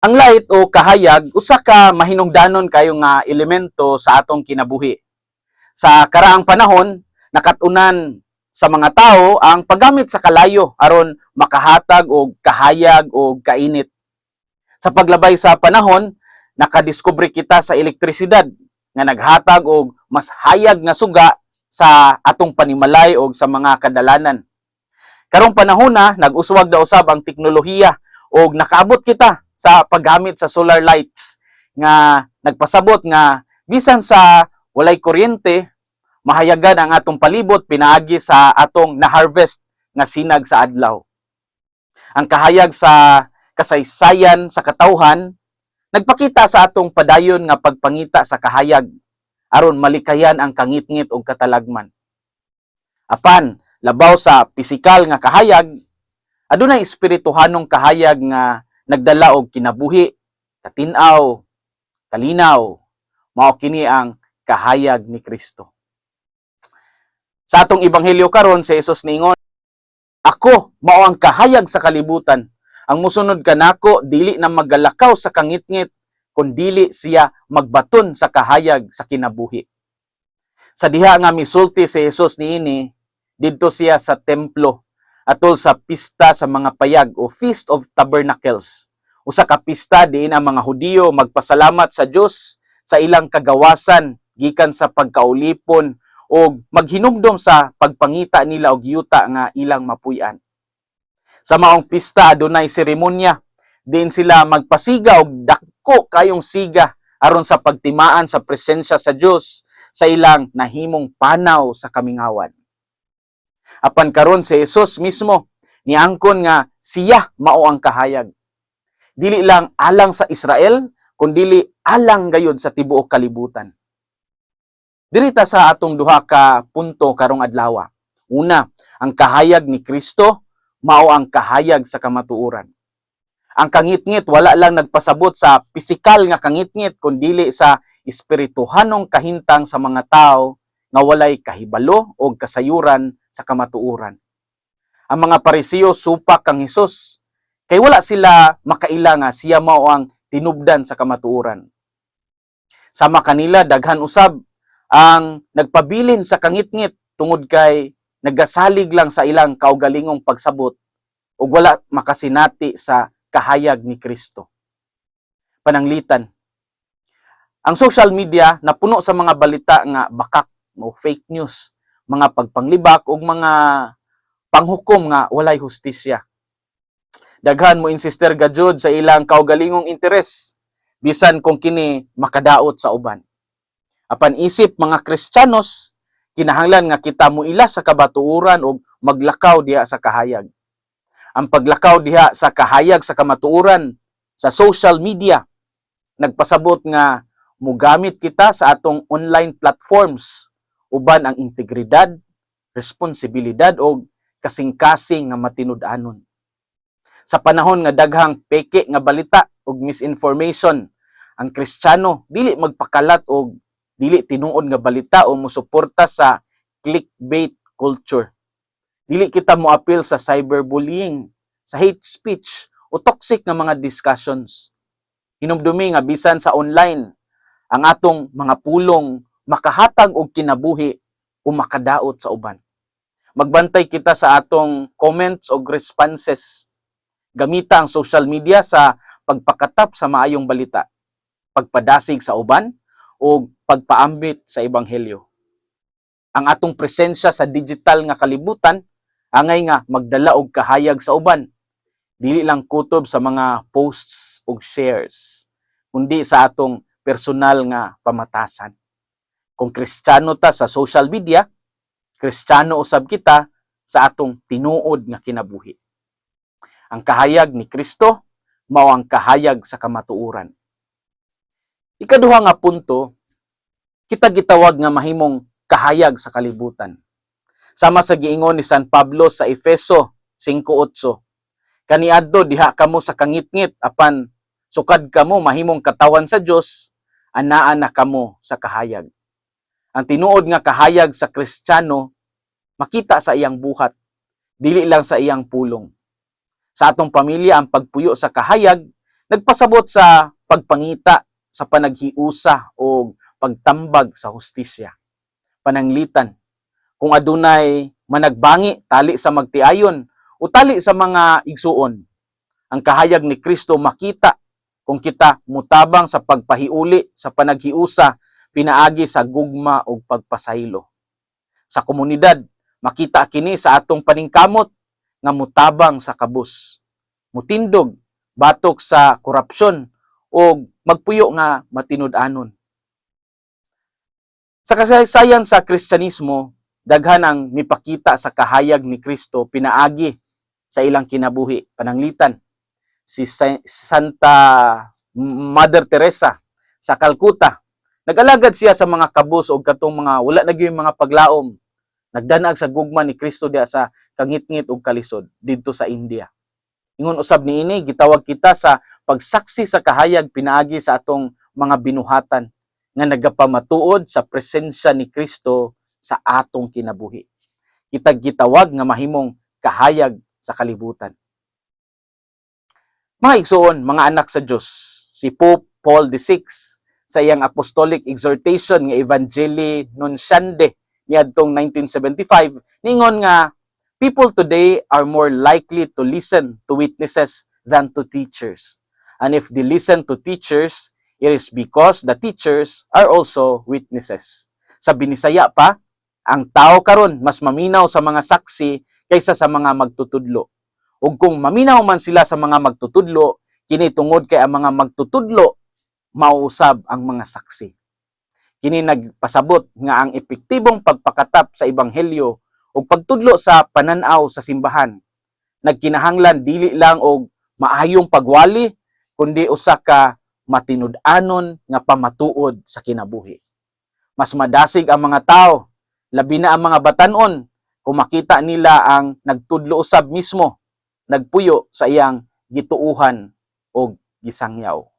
Ang light o kahayag usa ka mahinungdanon kayo nga elemento sa atong kinabuhi. Sa karaang panahon, nakatunan sa mga tao ang paggamit sa kalayo aron makahatag og kahayag o kainit. Sa paglabay sa panahon, nakadiskubre kita sa elektrisidad nga naghatag og mas hayag nga suga sa atong panimalay o sa mga kadalanan. Karong panahon na nag-uswag na usab ang teknolohiya og nakaabot kita sa paggamit sa solar lights nga nagpasabot nga bisan sa walay kuryente mahayagan ang atong palibot pinaagi sa atong na-harvest nga sinag sa adlaw. Ang kahayag sa kasaysayan sa katawhan nagpakita sa atong padayon nga pagpangita sa kahayag aron malikayan ang kangitngit og katalagman. Apan labaw sa pisikal nga kahayag adunay espirituhanong kahayag nga nagdala og kinabuhi, katinaw, kalinaw, mao kini ang kahayag ni Kristo. Sa atong ebanghelyo karon si Jesus ningon, Ako mao ang kahayag sa kalibutan. Ang musunod kanako dili na magalakaw sa kangitngit kun dili siya magbaton sa kahayag sa kinabuhi. Sa diha nga misulti si Jesus niini didto siya sa templo atol sa pista sa mga payag o Feast of Tabernacles. Usa ka pista diin ang mga Hudiyo magpasalamat sa Dios sa ilang kagawasan gikan sa pagkaulipon o maghinumdom sa pagpangita nila og yuta nga ilang mapuy-an. Sa maong pista adunay seremonya din sila magpasiga og dako kayong siga aron sa pagtimaan sa presensya sa Dios sa ilang nahimong panaw sa kamingawan. Apan karon si Jesus mismo niangkon nga siya mao ang kahayag. Dili lang alang sa Israel, kundi alang gayud sa tibuok kalibutan. Dirita sa atong duha ka punto karong adlaw. Una, ang kahayag ni Kristo mao ang kahayag sa kamatuoran. Ang kangitngit wala lang nagpasabot sa pisikal nga kangitngit kundi sa espirituhanong kahintang sa mga tao nga walay kahibalo o kasayuran sa kamatuoran. Ang mga parisiyo supak kang Hesus kay wala sila makaila nga siya mao ang tinubdan sa kamatuoran. Sama kanila daghan usab ang nagpabilin sa kangitngit tungod kay nagasalig lang sa ilang kaugalingong pagsabot ug wala makasinati sa kahayag ni Kristo. Pananglitan. Ang social media napuno sa mga balita nga bakak o fake news, mga pagpanglibak ug mga panghukom nga walay hustisya. Daghan mo insister gajud sa ilang kaugalingong interes bisan kung kini makadaot sa uban. Apan isip mga Kristiyanos, kinahanglan nga kita mo ila sa kabatuuran o maglakaw diha sa kahayag. Ang paglakaw diha sa kahayag sa kamatuuran sa social media nagpasabot nga mugamit kita sa atong online platforms uban ang integridad, responsibilidad o kasing-kasing nga matinud-anon. Sa panahon nga daghang peke nga balita ug misinformation, ang Kristiyano dili magpakalat og dili tinuod nga balita o musuporta sa clickbait culture. Dili kita mo appeal sa cyberbullying, sa hate speech o toxic nga mga discussions. Hinumdumi nga bisan sa online ang atong mga pulong makahatag og kinabuhi o makadaot sa uban. Magbantay kita sa atong comments o responses. Gamita ang social media sa pagpakatap sa maayong balita, pagpadasig sa uban, o pagpaambit sa ebanghelyo. Ang atong presensya sa digital nga kalibutan angay nga magdala og kahayag sa uban. Dili lang kutob sa mga posts ug shares, kundi sa atong personal nga pamatasan. Kung Kristiyano ta sa social media, Kristiyano usab kita sa atong tinuod nga kinabuhi. Ang kahayag ni Kristo mao ang kahayag sa kamatuoran. Ikaduha nga punto, kita gitawag nga mahimong kahayag sa kalibutan. Sama sa giingon ni San Pablo sa Efeso 5:8. Kaniadto diha kamo sa kangitngit apan sukad kamo mahimong katawan sa Dios anaa na kamo sa kahayag. Ang tinuod nga kahayag sa Kristiyano makita sa iyang buhat, dili lang sa iyang pulong. Sa atong pamilya ang pagpuyo sa kahayag nagpasabot sa pagpangita sa panaghiusa o pagtambag sa hustisya. Pananglitan, kung adunay managbangi tali sa magtiayon o tali sa mga igsuon, ang kahayag ni Kristo makita kung kita mutabang sa pagpahiuli sa panaghiusa pinaagi sa gugma o pagpasaylo. Sa komunidad, makita kini sa atong paningkamot nga mutabang sa kabus. Mutindog, batok sa korupsyon o magpuyo nga matinud-anon. Sa kasaysayan sa Kristyanismo, daghan ang mipakita sa kahayag ni Kristo pinaagi sa ilang kinabuhi, pananglitan. Si Sa- Santa Mother Teresa sa Calcutta, Nag-alagad siya sa mga kabus o katong mga wala na gyud mga paglaom. Nagdanag sa gugma ni Kristo diya sa kangit-ngit ug kalisod didto sa India. Ingon usab niini gitawag kita sa pagsaksi sa kahayag pinaagi sa atong mga binuhatan nga nagapamatuod sa presensya ni Kristo sa atong kinabuhi. Kita gitawag nga mahimong kahayag sa kalibutan. Mga igsoon, mga anak sa Dios, si Pope Paul VI sa iyang apostolic exhortation nga Evangelii Nunciande niadtong 1975 ningon nga people today are more likely to listen to witnesses than to teachers. And if they listen to teachers, it is because the teachers are also witnesses. Sa Binisaya pa, ang tao karon mas maminaw sa mga saksi kaysa sa mga magtutudlo. Ug kung maminaw man sila sa mga magtutudlo, kini tungod kay ang mga magtutudlo mauusab ang mga saksi. Kini nagpasabot nga ang epektibong pagpakatap sa ebanghelyo ug pagtudlo sa pananaw sa simbahan nagkinahanglan dili lang og maayong pagwali kundi usa ka matinud-anon nga pamatuod sa kinabuhi. Mas madasig ang mga tao, labi na ang mga batanon kung makita nila ang nagtudlo usab mismo, nagpuyo sa iyang gituuhan o gisangyaw.